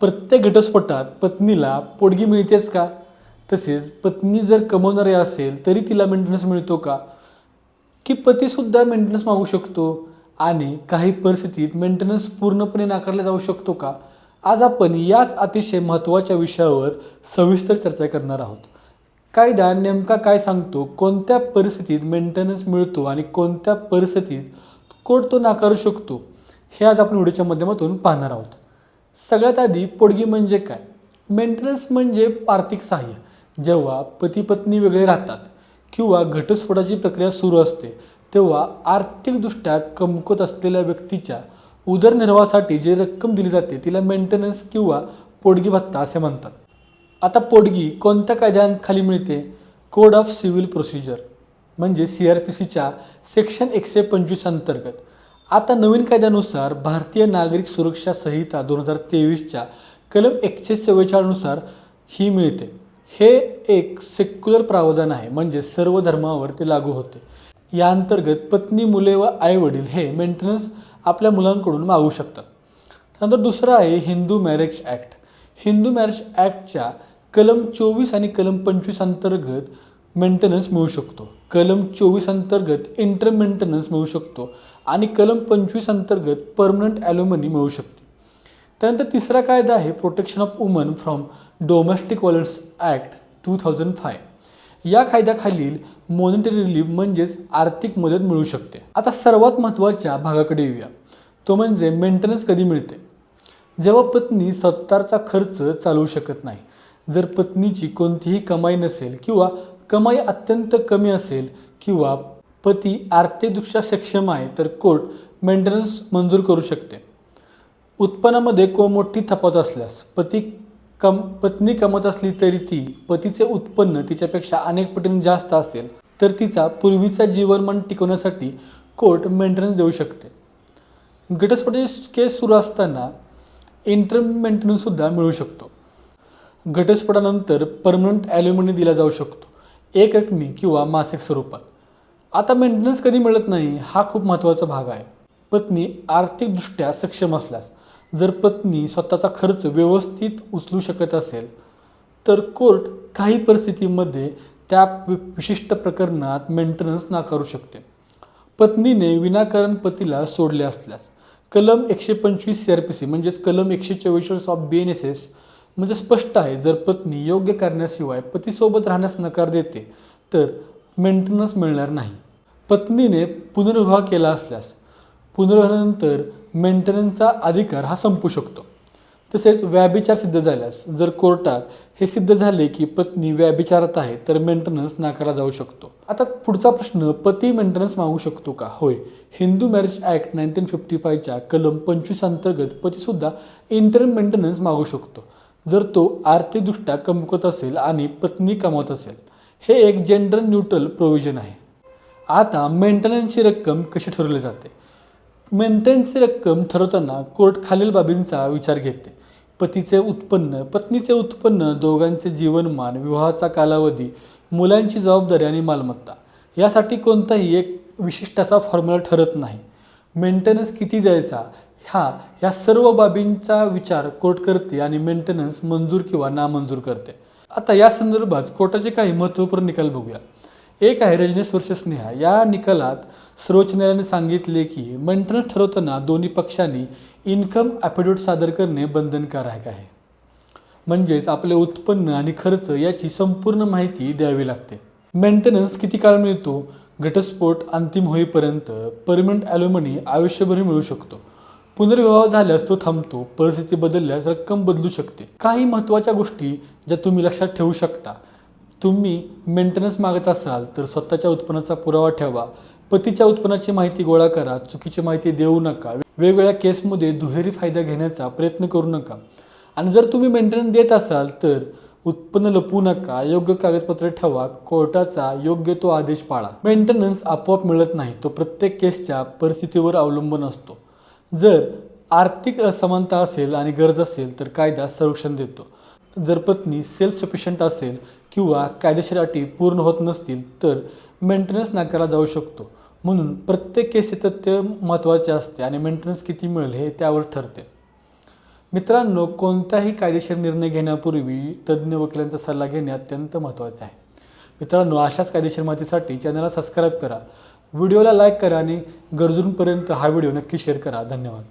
प्रत्येक घटस्फोटात पत्नीला पोडगी मिळतेच का? तसेच पत्नी जर कमवणारी असेल तरी तिला मेंटेनन्स मिळतो का? की पतीसुद्धा मेंटेनन्स मागू शकतो आणि काही परिस्थितीत मेंटेनन्स पूर्णपणे नाकारला जाऊ शकतो का? आज आपण याच अतिशय महत्त्वाच्या विषयावर सविस्तर चर्चा करणार आहोत. कायदा नेमका काय सांगतो? कोणत्या परिस्थितीत मेंटेनन्स मिळतो आणि कोणत्या परिस्थितीत कोर्ट तो नाकारू शकतो? हे आज आपण व्हिडिओच्या माध्यमातून पाहणार आहोत. सगळ्यात आधी पोडगी म्हणजे काय? मेंटेनन्स म्हणजे आर्थिक सहाय्य. जेव्हा पती पत्नी वेगळे राहतात किंवा घटस्फोटाची प्रक्रिया सुरू असते तेव्हा आर्थिकदृष्ट्या कमकुवत असलेल्या व्यक्तीच्या उदरनिर्वाहासाठी जी रक्कम दिली जाते तिला मेंटेनन्स किंवा पोडगी भत्ता असे म्हणतात. आता पोडगी कोणत्या कायद्यांखाली मिळते? कोड ऑफ सिव्हिल प्रोसिजर म्हणजे सी आर पी सीच्या सेक्शन एकशे पंचवीस अंतर्गत. आता नवीन कायद्यानुसार भारतीय नागरिक सुरक्षा संहिता दोन हजार तेवीसच्या कलम एकशे चव्वेचाळीसनुसार ही मिळते. हे एक सेक्युलर प्रावधान आहे म्हणजे सर्व धर्मावर ते लागू होते. या अंतर्गत पत्नी मुले व आईवडील हे मेंटेनन्स आपल्या मुलांकडून मागू शकतात. त्यानंतर दुसरं आहे Hindu marriage act Hindu marriage ॲक्टच्या कलम चोवीस आणि कलम पंचवीस अंतर्गत मेंटेनन्स मिळू शकतो. कलम चोवीस अंतर्गत इंटर मेंटेनन्स मिळू शकतो आणि कलम पंचवीस अंतर्गत परमनंट ॲल्युमनी मिळू शकते. त्यानंतर तिसरा कायदा आहे protection of woman from domestic violence act two thousand five या कायद्याखालील मॉनिटरी रिलीफ म्हणजेच आर्थिक मदत मिळू शकते. आता सर्वात महत्त्वाच्या भागाकडे येऊया. तो म्हणजे मेंटेनन्स कधी मिळते? जेव्हा पत्नी स्वतःचा खर्च चालवू शकत नाही. जर पत्नीची कोणतीही कमाई नसेल किंवा कमाई अत्यंत कमी असेल किंवा पती आर्थिकदृष्ट्या सक्षम आहे तर कोर्ट मेंटेनन्स मंजूर करू शकते. उत्पन्नामध्ये को मोठी तफावत असल्यास पती कम पत्नी कमवत असली तरी ती पतीचे उत्पन्न तिच्यापेक्षा अनेक पटीने जास्त असेल तर तिचा पूर्वीचा जीवनमान टिकवण्यासाठी कोर्ट मेंटेनन्स देऊ शकते. घटस्फोटाची केस सुरू असताना इंटरमेंटेनन्ससुद्धा मिळू शकतो. घटस्फोटानंतर परमनंट ॲल्युमिनी दिला जाऊ शकतो. एक रकमी किंवा मासिक स्वरूपात आता मेंटेनन्स कधी मिळत नाही हा खूप महत्त्वाचा भाग आहे. पत्नी आर्थिकदृष्ट्या सक्षम असल्यास जर पत्नी स्वतःचा खर्च व्यवस्थित उचलू शकत असेल तर कोर्ट काही परिस्थितीमध्ये त्या विशिष्ट प्रकरणात मेंटेनन्स नाकारू शकते. पत्नीने विनाकारण पतीला सोडले असल्यास कलम एकशे पंचवीस सी आर पी सी म्हणजेच कलम एकशे चव्वेचाळीस of B N S S म्हणजे स्पष्ट आहे. जर पत्नी योग्य करण्याशिवाय पतीसोबत राहण्यास नकार देते तर मेंटेनन्स मिळणार नाही. पत्नीने पुनर्विवाह केला असल्यास पुनर्विवाहानंतर मेंटेनन्सचा अधिकार हा संपू शकतो. तसेच व्याभिचार सिद्ध झाल्यास जर कोर्टात हे सिद्ध झाले की पत्नी व्याभिचारात आहे तर मेंटेनन्स नाकारला जाऊ शकतो. आता पुढचा प्रश्न पती मेंटेनन्स मागू शकतो का? होय. Hindu marriage act nineteen fifty फायच्या कलम पंचवीस अंतर्गत पतीसुद्धा इंटरम मेंटेनन्स मागू शकतो. जर तो आर्थिकदृष्ट्या कमकुवत असेल आणि पत्नी कमवत असेल हे एक जेंडर न्यूट्रल प्रोव्हिजन आहे. आता मेंटेनन्सची रक्कम कशी ठरवली जाते? मेंटेनन्सची रक्कम ठरवताना कोर्ट खालील बाबींचा विचार घेते. पतीचे उत्पन्न पत्नीचे उत्पन्न दोघांचे जीवनमान विवाहाचा कालावधी मुलांची जबाबदारी आणि मालमत्ता यासाठी कोणताही एक विशिष्ट असा फॉर्म्युला ठरत नाही. मेंटेनन्स किती जायचा हा या सर्व बाबींचा विचार कोर्ट करते आणि मेंटेनन्स मंजूर किंवा नामंजूर करते. आता या संदर्भात कोर्टाचे काही महत्त्वपूर्ण निकाल बघूया. एक आहे रजनीश वर्ष स्नेहा या निकालात सर्वोच्च न्यायालयाने सांगितले की मेंटेनन्स ठरवताना दोन्ही पक्षांनी इन्कम ॲफिडेविट सादर करणे बंधनकारक आहे. म्हणजेच आपले उत्पन्न आणि खर्च याची संपूर्ण माहिती द्यावी लागते. मेंटेनन्स किती काळ मिळतो? घटस्फोट अंतिम होईपर्यंत परमनंट ॲल्युमनी आयुष्यभर मिळू शकतो. पुनर्विवाह झाल्यास तो थांबतो. परिस्थिती बदलल्यास रक्कम बदलू शकते. काही महत्त्वाच्या गोष्टी ज्या तुम्ही लक्षात ठेवू शकता. तुम्ही मेंटेनन्स मागत असाल तर स्वतःच्या उत्पन्नाचा पुरावा ठेवा. पतीच्या उत्पन्नाची माहिती गोळा करा. चुकीची माहिती देऊ नका. वेगवेगळ्या केसमध्ये दुहेरी फायदा घेण्याचा प्रयत्न करू नका. आणि जर तुम्ही मेंटेनन्स देत असाल तर उत्पन्न लपवू नका. योग्य कागदपत्रे ठेवा. कोर्टाचा योग्य तो आदेश पाळा. मेंटेनन्स आपोआप मिळत नाही. तो प्रत्येक केसच्या परिस्थितीवर अवलंबून असतो. जर आर्थिक असमानता असेल आणि गरज असेल तर कायदा संरक्षण देतो. जर पत्नी सेल्फ सफिशियंट असेल किंवा कायदेशीर अटी पूर्ण होत नसतील तर मेंटेनन्स नाकारला जाऊ शकतो. म्हणून प्रत्येक केसचे तथ्य महत्त्वाचे असते आणि मेंटेनन्स किती मिळेल हे त्यावर ठरते. मित्रांनो कोणताही कायदेशीर निर्णय घेण्यापूर्वी तज्ज्ञ वकिलांचा सल्ला घेणे अत्यंत महत्त्वाचं आहे. मित्रांनो अशाच कायदेशीर माहितीसाठी चॅनलला सबस्क्राईब करा. व्हिडिओला लाईक करा आणि गरजूंपर्यंत हा व्हिडिओ नक्की शेअर करा. धन्यवाद.